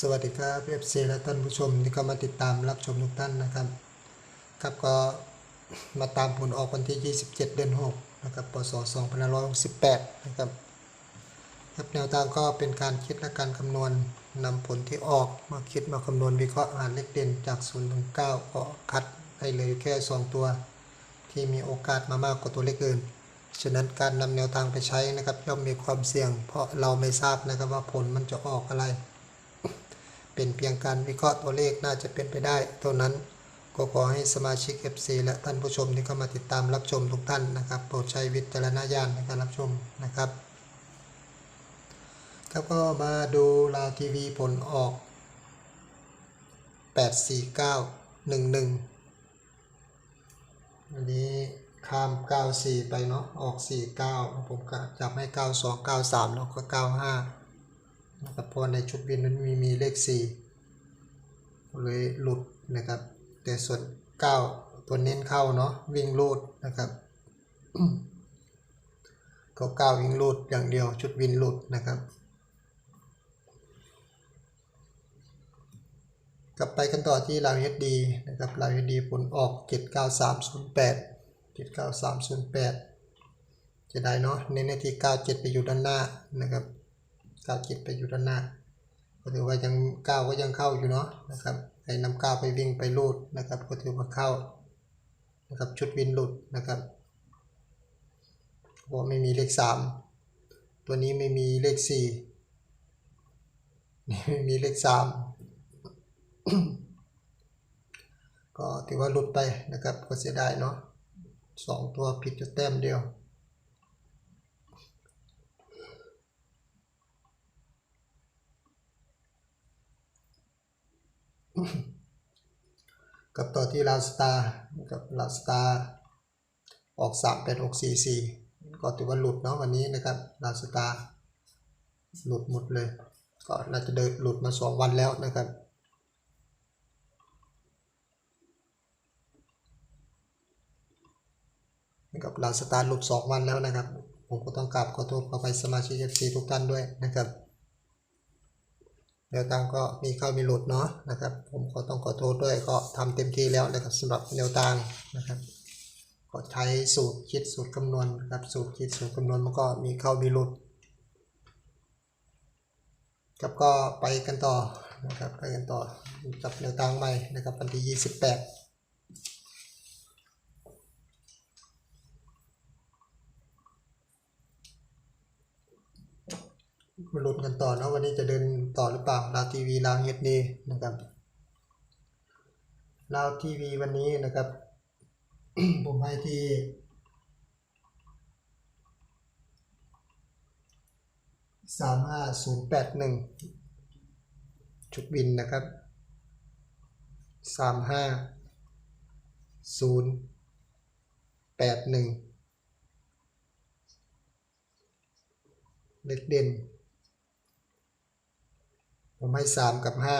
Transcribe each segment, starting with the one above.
สวัสดีครับเอฟซีและท่านผู้ชมที่เข้ามาติดตามรับชมทุกท่านนะครับ ครับก็มาตามผลออกวันที่ 27 เดือน 6 นะครับปศ2568 นะครับครับแนวทางก็เป็นการคิดและการคำนวณนำผลที่ออกมาคิดมาคำนวณวิเคราะห์หาเลขเด่นจาก 0 ถึง 9 ก็คัดให้เหลยแค่ 2 ตัว ที่มีโอกาสมามากกว่าตัวเลขอื่น ฉะนั้นการนำแนวทางไปใช้นะครับย่อมมีความเสี่ยง เพราะเราไม่ทราบนะครับว่าผลมันจะออกอะไร เป็นเพียงการวิเคราะห์ตัวเลขน่าจะเป็นไปได้เท่านั้นก็ขอให้สมาชิก FC และท่านผู้ชมที่เข้ามาติดตามรับชมทุกท่านนะครับ โปรดใช้วิจารณญาณในการรับชมนะครับ ครับก็มาดูลาวทีวีผลออก 84911 อันนี้ข้าม 94 ไปเนาะ ออก 49 ผมก็จับให้ 92 93 แล้วก็ 95 นะครับเพราะในชุดวินนั้นมีมีเลข 4 เลยหลุดนะครับ แต่ส่วน 9 ตัวเน้นเข้าเนาะวิ่งลูดนะครับก็9วิ่งลูดอย่างเดียวชุดวินหลุดนะครับ กลับไปกันต่อที่ลาวเฮดดีนะครับลาวเฮดดีผลออก 79308 79308จะได้เนาะเน้นในที่ 97 ไปอยู่ด้านหน้านะครับ 97ไปอยู่ด้านหน้า ก็ถือว่ายัง9ก็ยังเข้าอยู่เนาะนะครับให้นำ9ไปวิ่งไปลูดนะครับ ก็ถือว่าเข้านะครับชุดวินหลุดนะครับเพราไม่มีเลข3ตัวนี้ไม่มีเลข4นี่ไม่มีเลข3ก็ถือว่าหลุดไปนะครับก็เสียดายเนาะสองตัวผิดจุดแต้มเดียว กับต่อที่ลาสตาร์กับลาสตาร์ออก3 8 6 4 4ก็ถือว่าหลุดเนาะวันนี้นะครับลาสตาร์หลุดหมดเลย ก็น่าจะเดินหลุดมา2วันแล้วนะครับนะครับลาสตาร์หลุด2วันแล้วนะครับ ผมก็ต้องกราบขอโทษขอไปสมาชิก FC ทุกท่านด้วยนะครับ แนวทางก็มีเข้ามีหลุดเนาะนะครับ ผมก็ต้องขอโทษด้วยก็ทำเต็มที่แล้วนะครับสำหรับแนวทางนะครับ ก็ใช้สูตรคิดสูตรคำนวณครับสูตรคิดสูตรคำนวณมันก็มีเข้ามีหลุดครับก็ไปกันต่อนะครับไปกันต่อกับแนวทางใหม่นะครับวันที่ 28 มาลุ้นกันต่อนะวันนี้จะเดินต่อหรือเปล่าลาวทีวีลาวเฮดดีนะครับลาวทีวีวันนี้นะครับ ผมให้ที่สามห้าศูนย์แปดหนึ่งชุดบินนะครับสามห้าศูนย์แปดหนึ่งเล็กเด่น ผมให้สามกับห้า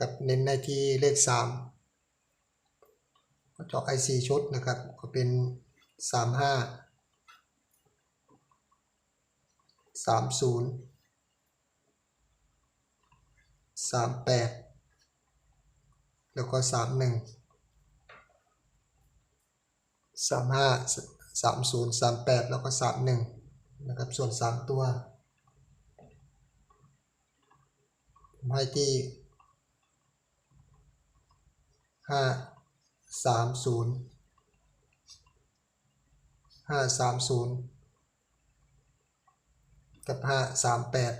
กับเน้นในที่เลขสามก็จาะไอซีชุดนะครับ ก็เป็นสามห้าสามศูนย์สามแปดแล้วก็สามหนึ่งสามห้าสามศูนย์สามแปดแล้วก็สามหนึ่ง นะครับส่วนสามตัวผมให้ที่ห้าสามศูนย์ห้าสามศูนย์กับห้าสามแปด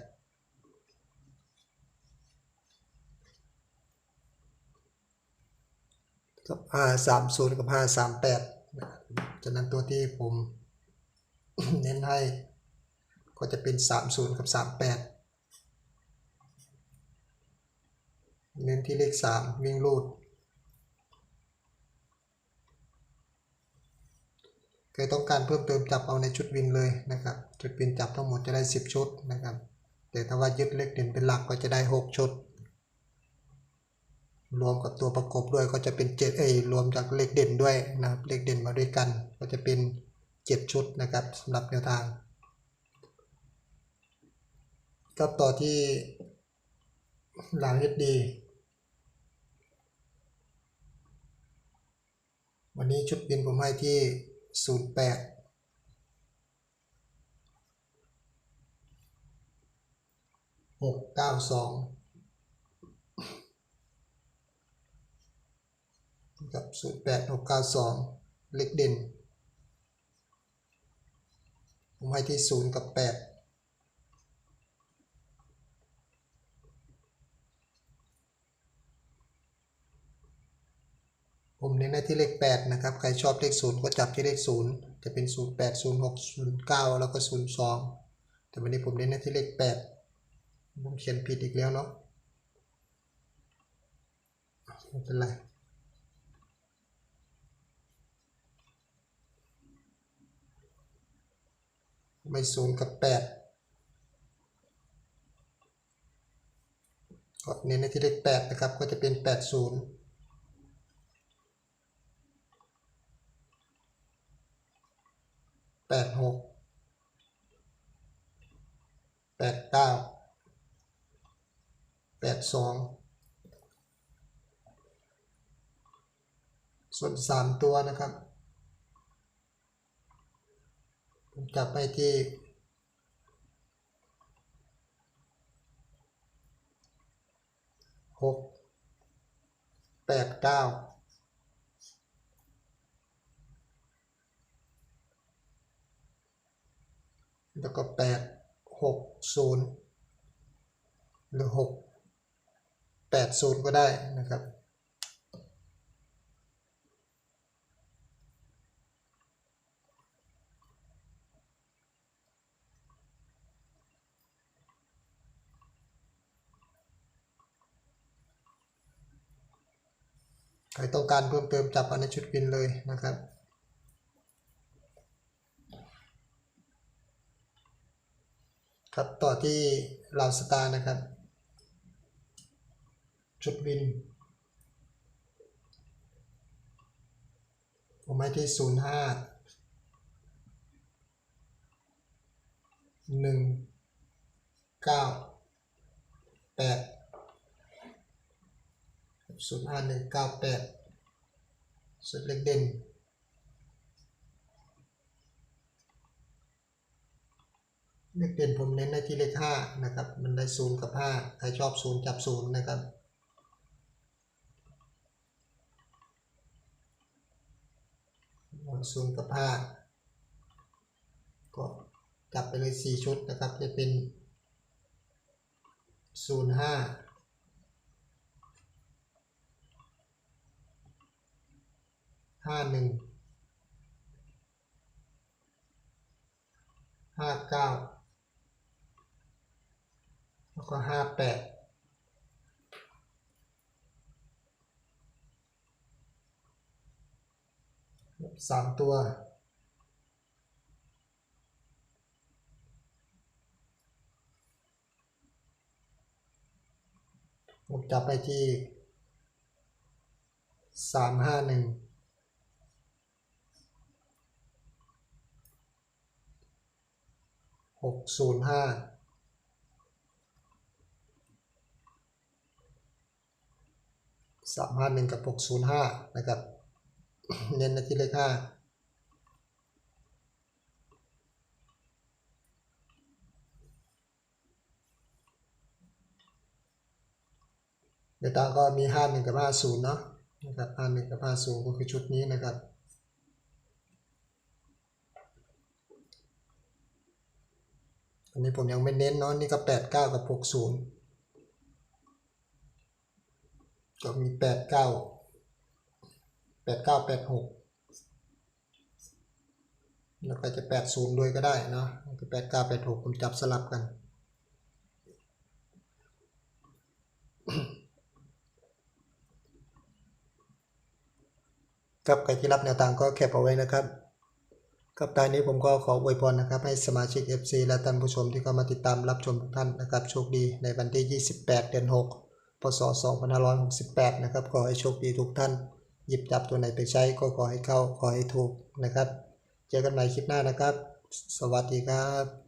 กับห้าสามศูนย์กับห้าสามแปดฉะนั้นตัวที่ผม เน้นให้ ก็จะเป็น 30 กับ 38 เน้นที่เลข 3 วิ่งรูดเคยต้องการเพิ่มเติมจับเอาในชุดวินเลยนะครับ ชุดวินจับทั้งหมดจะได้ 10 ชุดนะครับ แต่ถ้าว่ายึดเลขเด่นเป็นหลักก็จะได้ 6 ชุด รวมกับตัวประกบด้วยก็จะเป็นเจ็ดเอยรวมจากเลขเด่นด้วยนะครับ เลขเด่นมาด้วยกันก็จะเป็นเจ็ดชุดนะครับสำหรับแนวทาง กับต่อที่หลัง HD วันนี้ชุดบินผมให้ที่ 08หกเก้าสองกับศูนย์แปดหกเก้าสองเล็กเด่น ผมให้ที่ศูนย์กับแปด ผมเน้นในที่เลข 8 นะครับ ใครชอบเลข 0 ก็จับที่เลข 0 จะเป็น 0 8 0 6 0 9 แล้วก็ 0 2 แต่วันนี้ผมเน้นในที่เลข 8 ผมเขียนผิดอีกแล้วเนาะไม่เป็นไรไม่ศูนย์กับ 8 ก็เน้นในที่เลข 8 นะครับ ก็จะเป็น 80 แปดหกแปดเก้าแปดสองส่วนสามตัวนะครับผมจับไปที่หกแปดเก้า แล้วก็แปดหกศูนย์หรือหกแปดศูนย์ก็ได้นะครับใครต้องการเพิ่มเติมจับอันในชุดบินเลยนะครับ ครับต่อที่ลาวสตาร์นะครับ ชุดบิน ผมให้ที่ศูนย์ห้าหนึ่งเก้าแปดศูนย์ห้าหนึ่งเก้าแปดสุดเล็กเด่น เลขเด่นผมเน้นในที่เลขห้านะครับ มันได้ศูนย์กับห้าใครชอบศูนย์จับศูนย์นะครับศูนย์กับห้าก็จับไปเลยสี่ชุดนะครับ จะเป็นศูนย์ห้าห้าหนึ่งห้าเก้า แล้วก็ห้าแปดสามตัวผมจับไปที่สามห้าหนึ่งหกศูนย์ห้า สามห้าหนึ่งกับหกศูนย์ห้านะครับ เน้นในที่เลขห้าในตาก็มีห้าหนึ่งกับห้าศูนย์เนาะนะครับห้าหนึ่งกับห้าศูนย์ก็คือชุดนี้นะครับ อันนี้ผมยังไม่เน้นเนาะนี่ก็แปดเก้ากับห ก็มีแปดเก้าแปดเก้าแปดหกแล้วก็จะแปดศูนย์ด้วยก็ได้เนาะก็แปดเก้าแปดหกผมจับสลับกันกับใครที่รับแนวทางก็แคปเอาไว้นะครับกับตอนนี้ผมก็ขออวยพรนะครับ ให้สมาชิก FC และท่านผู้ชมที่เข้ามาติดตามรับชมทุกท่านนะครับ โชคดีในวันที่ 28 เดือน 6 พศ 2568 นะครับ ขอให้โชคดีทุกท่าน หยิบจับตัวไหนไปใช้ก็ขอให้เข้า ขอให้ถูกนะครับ เจอกันใหม่คลิปหน้านะครับ สวัสดีครับ